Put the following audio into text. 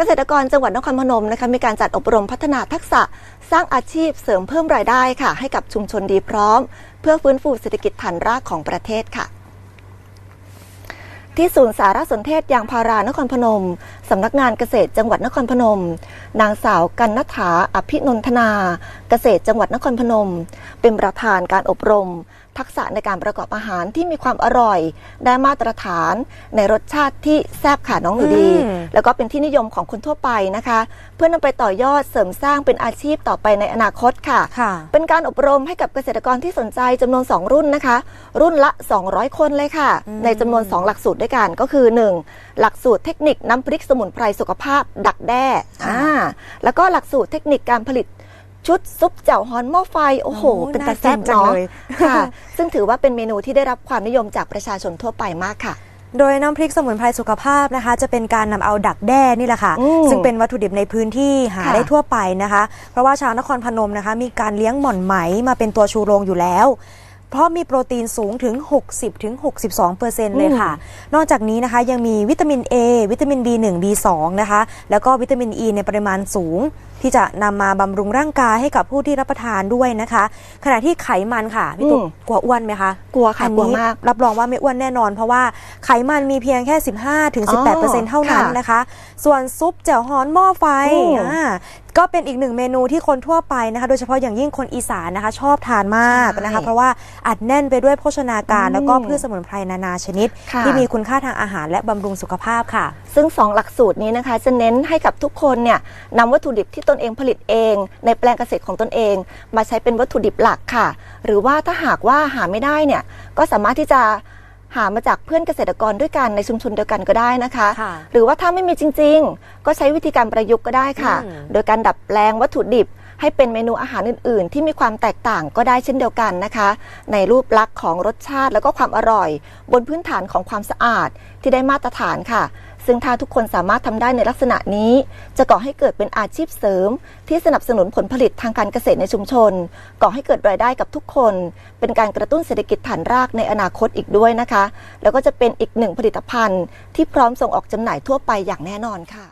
เกษตรกรจังหวัดนครพนมนะคะมีการจัดอบรมพัฒนาทักษะสร้างอาชีพเสริมเพิ่มรายได้ค่ะ ให้กับชุมชนดีพร้อม เพื่อฟื้นฟูเศรษฐกิจฐานรากของประเทศค่ะ ที่ศูนย์สารสนเทศยางพารานครพนม สำนักงานเกษตรจังหวัดนครพนม นางสาวกันนัฐาอภินนทนา เกษตรจังหวัดนครพนม เป็นประธานการอบรม ทักษะในการประกอบอาหารที่มีความอร่อย ได้มาตรฐาน ในรสชาติที่แซ่บค่ะน้องหนูดีอืมแล้วก็เป็นที่นิยมของคนทั่วไปนะคะ เพื่อนำไปต่อยอดเสริมสร้างเป็นอาชีพต่อไปในอนาคตค่ะค่ะเป็นการอบรมให้กับเกษตรกรที่สนใจจำนวน 2 รุ่นนะคะ รุ่นละ 200 คนเลยค่ะอืมในจำนวน 2 หลักสูตรด้วยกันก็คือ 1. หลักสูตรเทคนิคน้ำพริกสมุนไพรสุขภาพดักแด้อ่าแล้วก็หลักสูตรเทคนิคการผลิต ชุดซุปแจ่วฮอนหม้อไฟ โอ้โหโอ้เป็นตาน่าแซ่บกินจังเนาะเลยค่ะ ซึ่งถือว่าเป็นเมนูที่ได้รับความนิยมจากประชาชนทั่วไปมากค่ะ โดยน้ำพริกสมุนไพรสุขภาพนะคะ จะเป็นการนำเอาดักแด้นี่แหละค่ะอืมซึ่งเป็นวัตถุดิบในพื้นที่หาค่ะได้ทั่วไปนะคะ เพราะว่าชาวนครพนมนะคะ มีการเลี้ยงหม่อนไหมมาเป็นตัวชูโรงอยู่แล้ว เพราะมีโปรตีนสูงถึง 60ถึง62เปอร์เซ็นต์เลยค่ะ นอกจากนี้นะคะยังมีวิตามิน A วิตามิน B1 B2 นะคะ แล้วก็วิตามิน E ในปริมาณสูง ที่จะนำมาบำรุงร่างกายให้กับผู้ที่รับประทานด้วยนะคะ ขณะที่ไขมันค่ะพี่ตุ๊กอืมกลัวอ้วนไหมคะ กลัวค่ะอันกลัวนี้มาก รับรองว่าไม่อ้วนแน่นอน เพราะว่าไขมันมีเพียงแค่ 15ถึง18เท่านั้นค่ะนะคะ ส่วนซุปแจ่วฮ้อนหม้อไฟอืมอ่า ก็เป็นอีกหนึ่งเมนูที่คนทั่วไปนะคะ โดยเฉพาะอย่างยิ่งคนอีสานนะคะ ชอบทานมากนะคะ เพราะว่าอัดแน่นไปด้วยโภชนาการอืมแล้วก็พืชสมุนไพรนานาชนิด ค่ะ ที่มีคุณค่าทางอาหารและบำรุงสุขภาพค่ะ ซึ่ง 2 หลักสูตรนี้นะคะ จะเน้นให้กับทุกคนเนี่ยนำวัตถุดิบที่ตนเองผลิตเอง ในแปลงเกษตรของตนเอง มาใช้เป็นวัตถุดิบหลักค่ะ หรือว่าถ้าหากว่าหาไม่ได้เนี่ยก็สามารถที่จะ หามาจากเพื่อนเกษตรกรด้วยกันในชุมชนเดียวกันก็ได้นะคะค่ะหรือว่าถ้าไม่มีจริง ๆ ก็ใช้วิธีการประยุกต์ก็ได้ค่ะอืมโดยการดัดแปลงวัตถุดิบ ให้เป็นเมนูอาหารอื่น ๆ ที่มีความแตกต่างก็ได้เช่นเดียวกันนะคะ ในรูปลักษณ์ของรสชาติแล้วก็ความอร่อย บนพื้นฐานของความสะอาดที่ได้มาตรฐานค่ะ ซึ่งถ้าทุกคนสามารถทำได้ในลักษณะนี้ จะก่อให้เกิดเป็นอาชีพเสริม ที่สนับสนุนผลผลิตทางการเกษตรในชุมชน ก่อให้เกิดรายได้กับทุกคน เป็นการกระตุ้นเศรษฐกิจฐานรากในอนาคตอีกด้วยนะคะ แล้วก็จะเป็นอีกหนึ่งผลิตภัณฑ์ ที่พร้อมส่งออกจำหน่ายทั่วไปอย่างแน่นอนค่ะ